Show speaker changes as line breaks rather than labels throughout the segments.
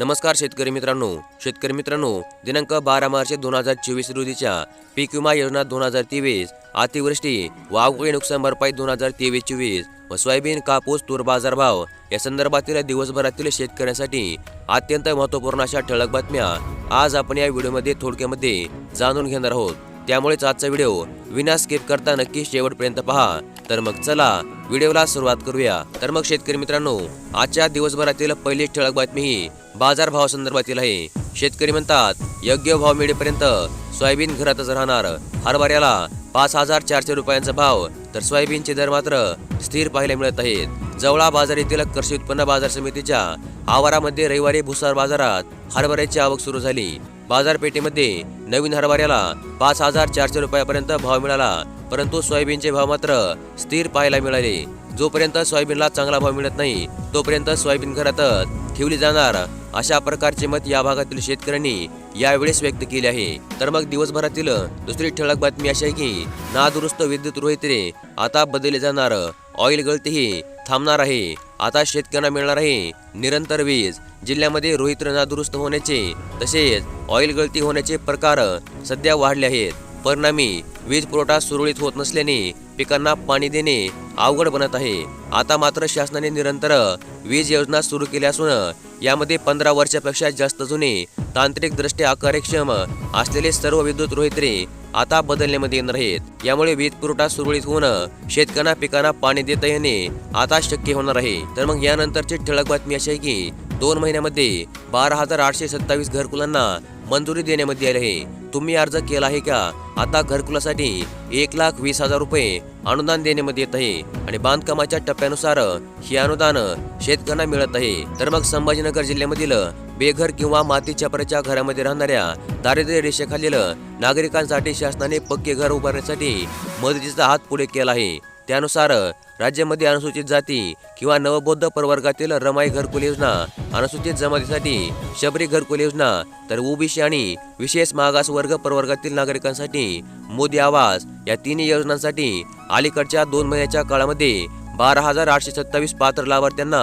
नमस्कार शेतकरी मित्रांनो. शेतकरी मित्रांनो दिनांक बारा मार्च दोन हजार चोवीस रोजीच्या पीक विमा योजना दोन हजार तेवीस अतिवृष्टी व नुकसान भरपाई दोन हजार तेवीस चोवीस व सोयाबीन कापूस तूर बाजारभाव या संदर्भातील दिवसभरातील शेतकऱ्यांसाठी अत्यंत महत्त्वपूर्ण अशा ठळक बातम्या आज आपण या व्हिडिओमध्ये थोडक्यामध्ये जाणून घेणार आहोत. त्यामुळेच आजचा व्हिडिओ विना स्किप करता नक्की शेवटपर्यंत पहा. तर मग चला व्हिडिओला सुरुवात करूया. तर मग शेतकरी मित्रांनो आजच्या दिवसभरातील पहिली ठळक बातमी ही बाजारभाव संदर्भातील आहे. शेतकरी म्हणतात योग्य भाव मिळेपर्यंत सोयाबीन घरातच राहणार. हरभऱ्याला पाच हजार चारशे रुपयांचा भाव तर सोयाबीनचे दर मात्र स्थिर पाहायला मिळत आहेत. जवळा बाजार येथील कृषी उत्पन्न बाजार समितीच्या आवारामध्ये रविवारी भुसार बाजारात हरभऱ्याची आवक सुरू झाली. बाजारपेठेमध्ये नवीन हरभऱ्याला पाच हजार चारशे रुपयापर्यंत भाव मिळाला परंतु सोयाबीनचे भाव मात्र स्थिर पाहायला मिळाले. जोपर्यंत सोयाबीनला चांगला भाव मिळत नाही तोपर्यंत सोयाबीन घरातच ठेवली जाणार अशा प्रकारचे मत या भागातील शेतकऱ्यांनी यावेळेस व्यक्त केले आहे. तर मग दिवसभरातील दुसरी ठळक बातमी अशी आहे की नादुरुस्त विद्युत रोहित्रे आता बदलले जाणार. ऑइल गळतीही थांबणार आहे. आता शेतकऱ्यांना मिळणार आहे निरंतर वीज. जिल्ह्यामध्ये रोहित्र नादुरुस्त होण्याचे तसेच ऑइल गळती होण्याचे प्रकार सध्या वाढले आहेत. परिणामी वीज पुरवठा सुरळीत होत नसल्याने पिकांना पाणी देणे अवघड बनत आहे. आता मात्र शासनाने निरंतर वीज योजना सुरू केली असून यामध्ये पंधरा वर्षापेक्षा जास्त जुने तांत्रिकदृष्ट्या अकार्यक्षम असलेले सर्व विद्युत रोहित्रे आता बदलण्यामध्ये येणार आहेत. यामुळे वीज पुरवठा सुरळीत होऊन शेतकऱ्यांना पिकांना पाणी देता येणे आता शक्य होणार आहे. तर मग यानंतरची ठळक बातमी अशी आहे की दोन महिन्यामध्ये बारा हजार आठशे सत्तावीस घरकुलांना मंजुरी देण्यामध्ये आली आहे. तुम्ही अर्ज केला आहे का? आता घरकुलासाठी एक लाख वीस हजार रुपये अनुदान देण्यामध्ये येत आहे आणि बांधकामाच्या टप्प्यानुसार हे अनुदान शेतकऱ्यांना मिळत आहे. तर मग संभाजीनगर जिल्ह्यामधील बेघर किंवा माती छपराच्या घरामध्ये राहणाऱ्या दारिद्र्य रेषेखालील नागरिकांसाठी शासनाने पक्के घर उभारण्यासाठी मदतीचा हात पुढे केला आहे. त्यानुसार राज्यामध्ये अनुसूचित जाती किंवा नवबौद्ध प्रवर्गातील रमाई घरकुल योजना अनुसूचित जमातीसाठी शबरी घरकुल योजना तर ओबीसी आणि विशेष मागास वर्ग प्रवर्गातील नागरिकांसाठी मोदी आवास या तिन्ही योजनांसाठी अलीकडच्या दोन महिन्याच्या काळामध्ये बारा हजार आठशे सत्तावीस पात्र लाभार्थ्यांना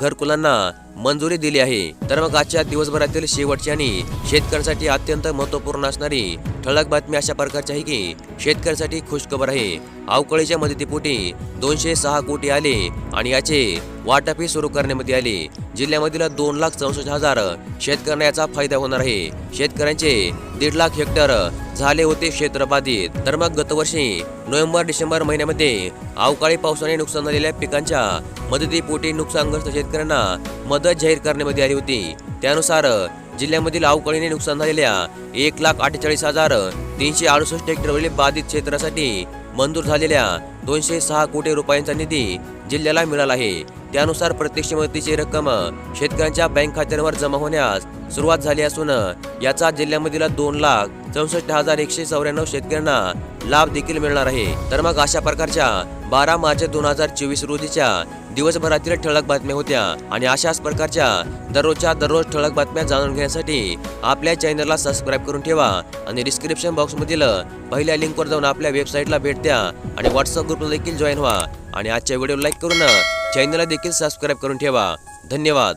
घरकुलांना मंजुरी दिली आहे. तर मग आजच्या दिवसभरातील शेवटची आणि शेतकऱ्यांसाठी अत्यंत महत्त्वपूर्ण असणारी ठळक बातमी अशा प्रकारची आहे की शेतकऱ्यांसाठी खुशखबर आहे. अवकाळीच्या मदतीपोटी दोनशे सहा कोटी आले आणि याचे वाटपही सुरू करण्यामध्ये आले. जिल्ह्यामधील दोन लाख चौसष्ट हजार शेतकऱ्यांना याचा फायदा होणार आहे. शेतकऱ्यांचे दीड लाख हेक्टर झाले होते क्षेत्र बाधित. तर मग गतवर्षी नोव्हेंबर डिसेंबर महिन्यामध्ये अवकाळी पावसाने नुकसान झालेल्या पिकांच्या मदतीपोटी नुकसानग्रस्त शेतकऱ्यांना मदत जाहीर करण्यामध्ये आली होती. त्यानुसार जिल्ह्यामधील अवकाळीने नुकसान झालेल्या एक लाख अठ्ठेचाळीस हजार तीनशे अडुसष्ट हेक्टरवरील बाधित क्षेत्रासाठी मंजूर झालेल्या दोनशे सहा कोटी रुपयांचा निधी जिल्ह्याला मिळाला आहे. त्यानुसार प्रत्यक्ष मदतीची रक्कम शेतकऱ्यांच्या बँक खात्यांवर जमा होण्यास सुरुवात झाली असून याचा जिल्ह्यामधील दोन लाख चौसष्ट हजार एकशे चौऱ्याण्णव शेतकऱ्यांना लाभ देखील मिळणार आहे. तर मग अशा प्रकारच्या बारा मार्च दोन हजार चोवीस रोजीच्या दिवसभरातील ठळक बातम्या होत्या आणि अशाच प्रकारच्या दररोजच्या दररोज ठळक बातम्या जाणून घेण्यासाठी आपल्या चॅनलला सबस्क्राईब करून ठेवा आणि डिस्क्रिप्शन बॉक्समधील पहिल्या लिंकवर जाऊन आपल्या वेबसाईटला भेट द्या आणि व्हॉट्सअप ग्रुपला देखील जॉईन व्हा आणि आजच्या व्हिडिओ लाईक करून चॅनलला देखील सबस्क्राईब करून ठेवा. धन्यवाद.